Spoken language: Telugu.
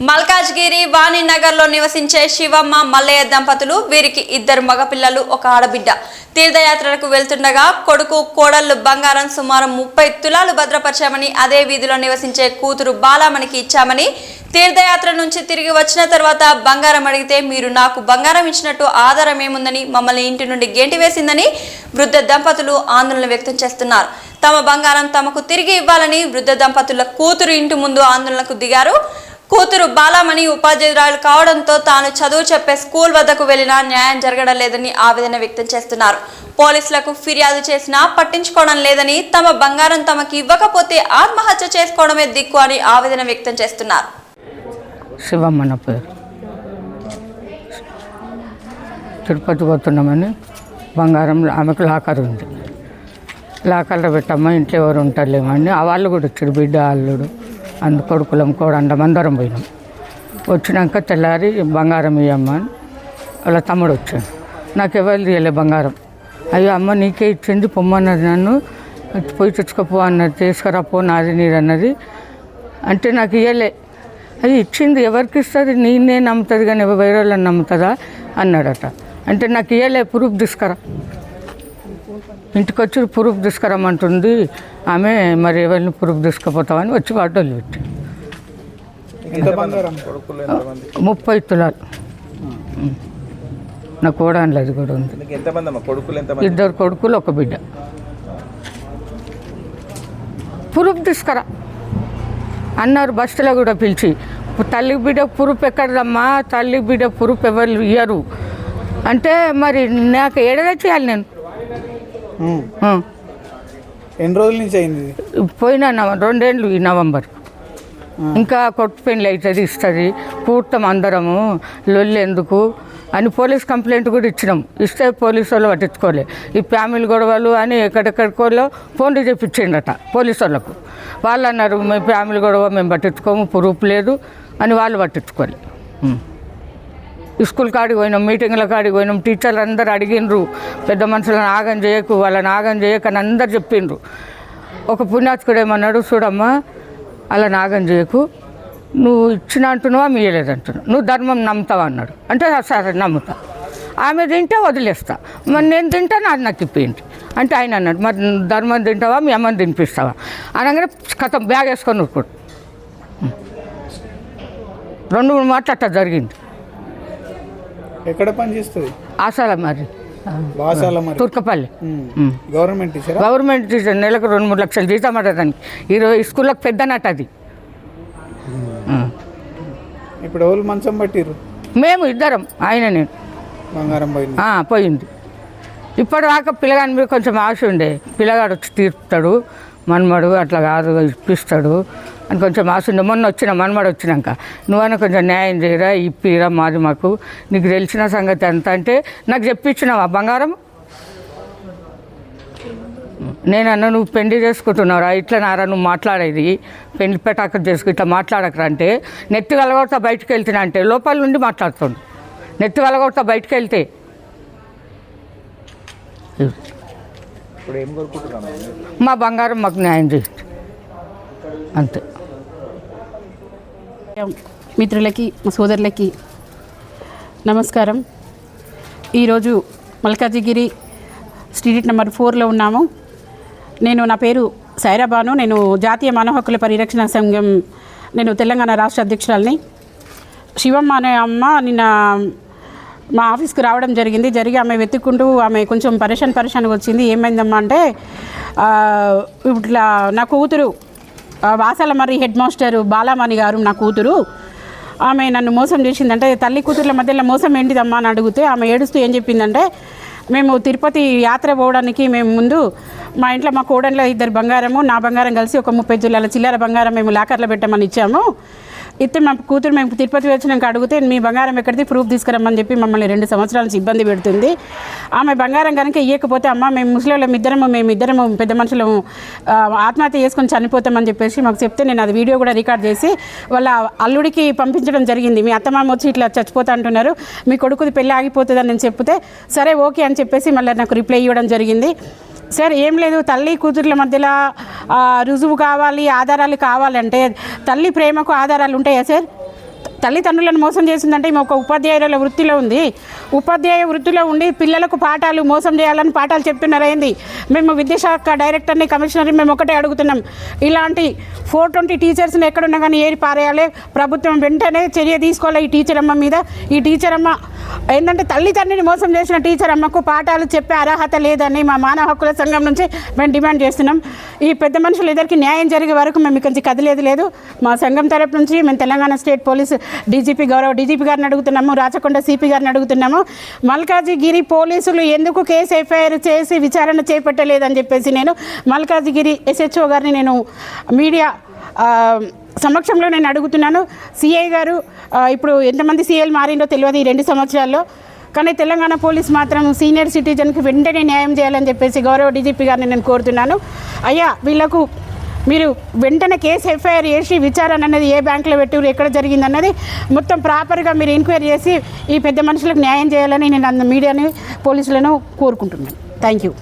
మల్కాజ్గిరి వాణినగర్లో నివసించే శివమ్మ మల్లయ్య దంపతులు వీరికి ఇద్దరు మగపిల్లలు ఒక ఆడబిడ్డ. తీర్థయాత్రలకు వెళ్తుండగా కొడుకు కోడళ్ళు బంగారం సుమారు ముప్పై తులాలు భద్రపరిచామని అదే వీధిలో నివసించే కూతురు బాలామణికి ఇచ్చామని తీర్థయాత్ర నుంచి తిరిగి వచ్చిన తర్వాత బంగారం అడిగితే మీరు నాకు బంగారం ఇచ్చినట్టు ఆధారం ఏముందని మమ్మల్ని ఇంటి నుండి గేంటి వేసిందని వృద్ధ దంపతులు ఆందోళన వ్యక్తం చేస్తున్నారు. తమ బంగారం తమకు తిరిగి ఇవ్వాలని వృద్ధ దంపతుల కూతురు ఇంటి ముందు ఆందోళనకు దిగారు. కూతురు బాలామణి ఉపాధ్యాయురాలు కావడంతో తాను చదువు చెప్పే స్కూల్ వద్దకు వెళ్ళినా న్యాయం జరగడం లేదని ఆవేదన వ్యక్తం చేస్తున్నారు. పోలీసులకు ఫిర్యాదు చేసినా పట్టించుకోవడం లేదని తమ బంగారం తమకి ఇవ్వకపోతే ఆత్మహత్య చేసుకోవడమే దిక్కు అని ఆవేదన వ్యక్తం చేస్తున్నారు. శివమ్మ పేరు. తిరుపతి పోతున్నామని బంగారం ఆమెకు లాకర్ ఉంది. లాకర్లో పెట్టమ్మా ఇంట్లో ఎవరు ఉంటారులేమని ఆ వాళ్ళు కూడా వచ్చారు బిడ్డ అల్లుడు. అందు కొడుకులం కోడండం అందరం పోయినాం. వచ్చినాక తెల్లారి బంగారం ఇవ్వమ్మా అని వాళ్ళ తమ్ముడు వచ్చాడు. నాకు ఎవరు తీయలే బంగారం. అయ్యో అమ్మ నీకే ఇచ్చింది పొమ్మన్నది నన్ను. పోయి తెచ్చుకోపో అన్నది తీసుకురా పో నాది నీది అన్నది. అంటే నాకు ఇవ్వలే అది ఇచ్చింది ఎవరికి ఇస్తుంది? నేనే నమ్ముతుంది కానీ వేరే వాళ్ళని నమ్ముతుందా? అన్నాడట. అంటే నాకు ఇవ్వలే ప్రూఫ్ తీసుకురా. ఇంటికి వచ్చి ప్రూఫ్ తీసుకురమ్మంటుంది. ఆమె మరి ఎవరిని ప్రూఫ్ తీసుకుపోతామని వచ్చి వాటోళ్ళు పెట్టి. ముప్పై తులాలు. నా కోడన్లు అది కూడా ఉంది. ఇద్దరు కొడుకులు ఒక బిడ్డ. ప్రూఫ్ తీసుకురా. అన్నారు బస్సులో కూడా పిలిచి తల్లి బిడ్డ ప్రూఫ్ ఎక్కడదమ్మా? తల్లి బిడ్డ ప్రూఫ్ ఎవరు ఇయ్యరు? అంటే మరి నాకు ఏడదా చేయాలి నేను. ఎన్ని రోజుల నుంచి అయింది? పోయిన నవ- రెండేళ్ళు ఈ నవంబర్. ఇంకా కొట్టు పెళ్ళి అవుతుంది ఇస్తుంది. కూర్తాం అందరము లొల్లి ఎందుకు? అని పోలీస్ కంప్లైంట్ కూడా ఇచ్చినాం. ఇస్తే పోలీసు వాళ్ళు పట్టించుకోలే. ఈ ఫ్యామిలీ గొడవలు అని ఎక్కడెక్కడికోలో ఫోన్లు చెప్పించిండట పోలీసు వాళ్ళకు. వాళ్ళు అన్నారు మీ ఫ్యామిలీ గొడవ మేము పట్టించుకోము ప్రూఫ్ లేదు అని వాళ్ళు పట్టించుకోలే. స్కూల్ కాడికి పోయినాం మీటింగ్ల కాడికి పోయినాం టీచర్లు అందరు అడిగినరు పెద్ద మనుషులను ఆగం చేయకు వాళ్ళని ఆగం చేయకు అని అందరు చెప్పిండ్రు. ఒక పుణ్యాత్కుడు ఏమన్నాడు చూడమ్మా అలా నాగం చేయకు నువ్వు ఇచ్చిన అంటున్నావా మీయలేదంటున్నావు నువ్వు ధర్మం నమ్ముతావా? అన్నాడు. అంటే సరే నమ్ముతా. ఆమె తింటే వదిలేస్తా మరి నేను తింటా నాది నాకు ఇప్పింటి. అంటే ఆయన అన్నాడు మరి ధర్మం తింటావా మీ అమ్మని తినిపిస్తావా? అనగానే కథం బ్యాగ్ వేసుకొని ఊరుకోడు. రెండు మూడు మాటలు అట్లా జరిగింది. ఎక్కడ పని చేస్తుంది? ఆశాల మరి. బాసాల మరి. తుర్కపల్లి. గవర్నమెంట్ టీచరా? గవర్నమెంట్ టీచర్ నెలకు రెండు మూడు లక్షలు జీతం అట దానికి. ఈరోజు స్కూల్లోకి పెద్దనట అది. ఉమ్. ఇప్పుడు ఎవరు మంచం పట్టిర్రు? మేము ఇద్దరం ఆయన నేను బంగారం పోయింది. పోయింది. ఇప్పటిదాకా పిల్లగాని మీద కొంచెం ఆశ ఉండే. పిల్లగాడు వచ్చి తీర్పుతాడు మన్మడు అట్లా కాదు ఇప్పిస్తాడు. అని కొంచెం ఆశ మొన్న వచ్చిన మన్మడు వచ్చినాక. నువ్వైనా కొంచెం న్యాయం చేయరా ఇప్పిరా మాది మాకు. నీకు తెలిసిన సంగతి ఎంత అంటే నాకు చెప్పించినావా బంగారం? నేను అన్న నువ్వు పెళ్ళి చేసుకుంటున్నావురా ఇట్లా నారా నువ్వు మాట్లాడేది. పెళ్ళి పెటాక చేసుకు ఇట్లా మాట్లాడకరా అంటే నెత్తి కలగొడతా బయటకు వెళ్తున్నా అంటే లోపల నుండి మాట్లాడుతుండు. నెత్తి కలగొడతా బయటకు వెళ్తే మా బంగారం మాకు న్యాయం చేయండి అంతే. మిత్రులకి మా సోదరులకి నమస్కారం. ఈరోజు మల్కాజిగిరి స్ట్రీట్ నెంబర్ ఫోర్లో ఉన్నాము. నేను నా పేరు సైరాబాను. నేను జాతీయ మానవ హక్కుల పరిరక్షణ సంఘం నేను తెలంగాణ రాష్ట్ర అధ్యక్షురాలని. శివమ్మ అనే అమ్మ నిన్న మా ఆఫీస్కి రావడం జరిగింది. జరిగి ఆమె వెతుక్కుంటూ ఆమె కొంచెం పరేషాన్ పరేషాన్గా వచ్చింది. ఏమైందమ్మా అంటే ఇట్లా నా కూతురు వాసలమర్రి వాసాల మరి హెడ్ మాస్టర్ బాలామణి గారు నా కూతురు. ఆమె నన్ను మోసం చేసిందంటే తల్లి కూతుర్ల మధ్యలో మోసం ఏంటిదమ్మా అని అడిగితే ఆమె ఏడుస్తూ ఏం చెప్పిందంటే మేము తిరుపతి యాత్ర పోవడానికి మేము ముందు మా ఇంట్లో మా కోడన్లో ఇద్దరు బంగారము నా బంగారం కలిసి ఒక ముప్పై తులాల చిల్లర బంగారం మేము లాకర్లో పెట్టమని ఇచ్చాము. ఇస్తే మా కూతురు మేము తిరుపతి వచ్చినాక అడిగితే మీ బంగారం ఎక్కడిది? ప్రూఫ్ తీసుకురమ్మని చెప్పి మమ్మల్ని రెండు సంవత్సరాల నుంచి ఇబ్బంది పెడుతుంది. ఆమె బంగారం కనుక ఇవ్వకపోతే అమ్మ మేము ముస్లింలం ఇద్దరము మేము ఇద్దరము పెద్ద మనుషులము ఆత్మహత్య చేసుకొని చనిపోతామని చెప్పేసి మాకు చెప్తే నేను అది వీడియో కూడా రికార్డ్ చేసి వాళ్ళ అల్లుడికి పంపించడం జరిగింది. మీ అత్తమామ వచ్చి ఇట్లా చచ్చిపోతా అంటున్నారు. మీ కొడుకుది పెళ్ళి ఆగిపోతుందని నేను చెప్తే సరే ఓకే అని చెప్పేసి మళ్ళీ నాకు రిప్లై ఇవ్వడం జరిగింది. సార్ ఏం లేదు. తల్లి కూతుర్ల మధ్యలో రుజువు కావాలి ఆధారాలు కావాలంటే తల్లి ప్రేమకు ఆధారాలు ఉంటాయా సార్? తల్లిదండ్రులను మోసం చేసిందంటే ఈమె ఒక ఉపాధ్యాయుల వృత్తిలో ఉంది. ఉపాధ్యాయ వృత్తిలో ఉండి పిల్లలకు పాఠాలు మోసం చేయాలని పాఠాలు చెప్తున్నారైంది మేము విద్యాశాఖ డైరెక్టర్ని కమిషనర్ని మేము ఒకటే అడుగుతున్నాం. ఇలాంటి ఫోర్ ట్వంటీ టీచర్స్ని ఎక్కడున్నా కానీ ఏరి పారేయాలి. ప్రభుత్వం వెంటనే చర్య తీసుకోవాలి ఈ టీచర్ అమ్మ మీద. ఈ టీచర్ అమ్మ ఏంటంటే తల్లిదండ్రిని మోసం చేసిన టీచర్ అమ్మకు పాఠాలు చెప్పే అర్హత లేదని మా మానవ హక్కుల సంఘం నుంచి మేము డిమాండ్ చేస్తున్నాం. ఈ పెద్ద మనుషులు ఇద్దరికి న్యాయం జరిగే వరకు మేము ఇక్కడి నుంచి కదిలేదు లేదు. మా సంఘం తరపు నుంచి మేము తెలంగాణ స్టేట్ పోలీస్ డీజీపీ గౌరవ డీజీపీ గారిని అడుగుతున్నాము రాచకొండ సిపి గారిని అడుగుతున్నాము. మల్కాజిగిరి పోలీసులు ఎందుకు కేసు ఎఫ్ఐఆర్ చేసి విచారణ చేపట్టలేదని చెప్పేసి నేను మల్కాజిగిరి ఎస్హెచ్ఓ గారిని నేను మీడియా సమక్షంలో నేను అడుగుతున్నాను. సిఐ గారు ఇప్పుడు ఎంతమంది సీఎల్ మారిందో తెలియదు ఈ రెండు సంవత్సరాల్లో. కానీ తెలంగాణ పోలీస్ మాత్రం సీనియర్ సిటిజన్కి వెంటనే న్యాయం చేయాలని చెప్పేసి గౌరవ డీజీపీ గారిని నేను కోరుతున్నాను. అయ్యా వీళ్ళకు మీరు వెంటనే కేసు ఎఫ్ఐఆర్ చేసి విచారణ అనేది ఏ బ్యాంకులో పెట్టారు ఎక్కడ జరిగింది అన్నది మొత్తం ప్రాపర్గా మీరు ఎంక్వైరీ చేసి ఈ పెద్ద మనుషులకు న్యాయం చేయాలని నేను అంద మీడియాని పోలీసులను కోరుకుంటున్నాను. Thank you.